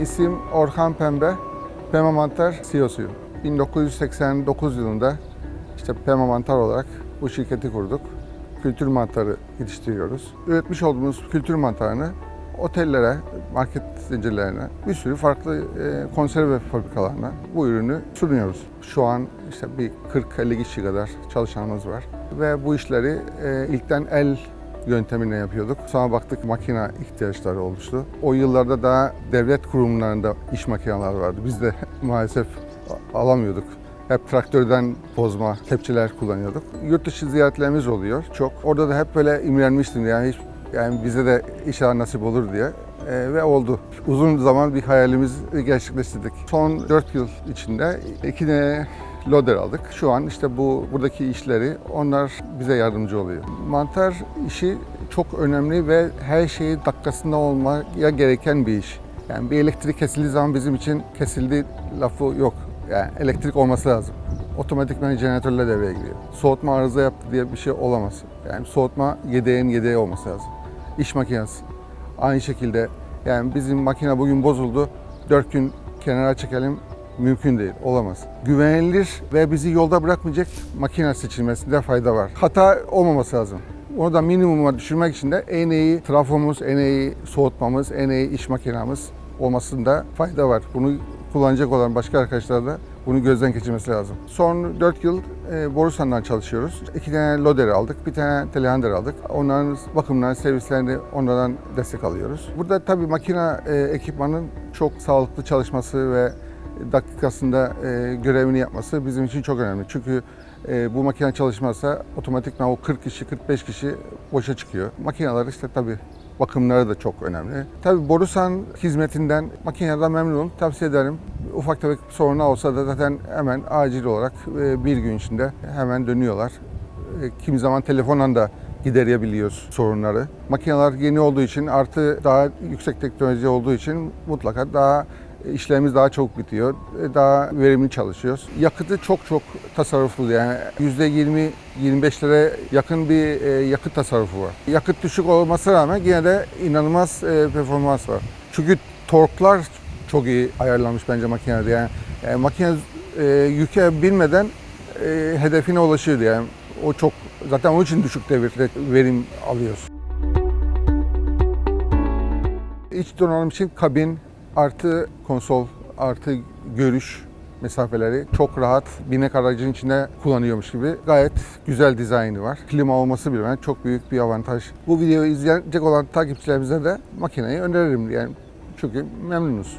İsim Orhan Pembe, Pema Mantar CEO'suyum. 1989 yılında işte Pema Mantar olarak bu şirketi kurduk. Kültür mantarı yetiştiriyoruz. Üretmiş olduğumuz kültür mantarını otellere, market zincirlerine, bir sürü farklı e, konserve fabrikalarına bu ürünü sunuyoruz. Şu an işte bir 40-50 kişi kadar çalışanımız var. Ve bu işleri e, ilkten el yöntemine yapıyorduk. Sonra baktık makine ihtiyaçları oluştu. O yıllarda daha devlet kurumlarında iş makineler vardı. Biz de maalesef alamıyorduk. Hep traktörden bozma kepçeler kullanıyorduk. Yurt dışı ziyaretlerimiz oluyor çok. Orada da hep böyle imrenmiştim yani hiç yani bize de inşallah nasip olur diye. Ee, ve oldu. Uzun zaman bir hayalimizi gerçekleştirdik. Son 4 yıl içinde iki tane loader aldık. Şu an işte bu buradaki işleri onlar bize yardımcı oluyor. Mantar işi çok önemli ve her şeyi dakikasında olmaya gereken bir iş. Yani bir elektrik kesildiği zaman bizim için kesildi lafı yok. Yani elektrik olması lazım. Otomatikman jeneratörle devreye giriyor. Soğutma arıza yaptı diye bir şey olamaz. Yani soğutma yedeğin yedeği olması lazım. İş makinesi. Aynı şekilde yani bizim makine bugün bozuldu. 4 gün kenara çekelim mümkün değil, olamaz. Güvenilir ve bizi yolda bırakmayacak makine seçilmesinde fayda var. Hata olmaması lazım. Onu da minimuma düşürmek için de en iyi trafomuz, en iyi soğutmamız, en iyi iş makinamız olmasında fayda var. Bunu kullanacak olan başka arkadaşlar da bunu gözden geçirmesi lazım. Son 4 yıl e, Borusan'dan çalışıyoruz. İki tane loader aldık, bir tane telehandler aldık. Onların bakımlarını, servislerini onlardan destek alıyoruz. Burada tabii makine e, ekipmanın çok sağlıklı çalışması ve dakikasında e, görevini yapması bizim için çok önemli. Çünkü e, bu makine çalışmazsa otomatikman o 40 kişi, 45 kişi boşa çıkıyor. Makineler işte tabii bakımları da çok önemli. Tabii Borusan hizmetinden makineden memnunum. Tavsiye ederim. Ufak tefek sorunu olsa da zaten hemen acil olarak e, bir gün içinde hemen dönüyorlar. E, Kimi zaman telefonla da giderebiliyoruz sorunları. Makineler yeni olduğu için artı daha yüksek teknoloji olduğu için mutlaka daha işlerimiz daha çabuk bitiyor. Daha verimli çalışıyoruz. Yakıtı çok çok tasarruflu yani %20-25'lere yakın bir e, yakıt tasarrufu var. Yakıt düşük olmasına rağmen yine de inanılmaz e, performans var. Çünkü torklar çok iyi ayarlanmış bence makinede yani. yani makine e, yüke binmeden e, hedefine ulaşıyordu yani. O çok zaten onun için düşük devirde verim alıyoruz. İç donanım için kabin artı konsol artı görüş mesafeleri çok rahat binek aracın içinde kullanıyormuş gibi gayet güzel dizaynı var. Klima olması bile çok büyük bir avantaj. Bu videoyu izleyecek olan takipçilerimize de makineyi öneririm yani çünkü memnunuz.